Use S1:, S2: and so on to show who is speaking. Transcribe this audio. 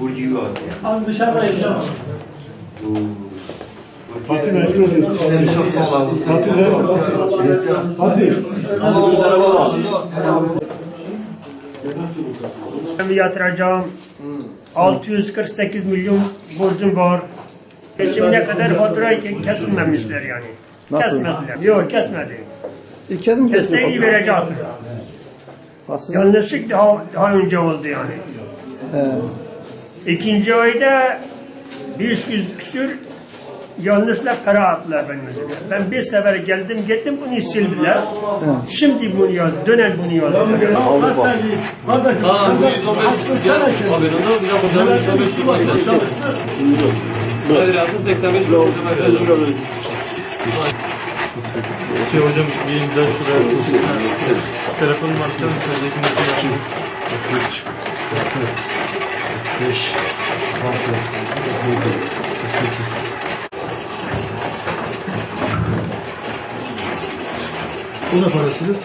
S1: Burcu var ya.
S2: Abi dışarıda yaşayamam.
S3: Fatih meşgul ediyorsun. Fatih ne? Fatih.
S4: Ben yatıracağım. 648 milyon borcum var. E Şimdiye kadar fatura ke- kesilmemişler yani.
S5: Nasıl?
S4: Kesmediler. Yok kesmedi.
S5: Mi
S4: Kesseydi
S5: kesiyor?
S4: verecektim. Yanlışlık daha, daha önce oldu yani.
S5: He.
S4: İkinci ayda 500 küsür yanlışla para attılar benim üzerime. Ben bir sefer geldim gittim bunu sildiler. Şimdi bunu yaz, dönen bunu yazdılar.
S1: Nedir yaptın? 85 milyon verelim.
S3: Şey hocam bir imza şuraya. Telefonum var. Sen söyleyeceksin. Bu da parasını.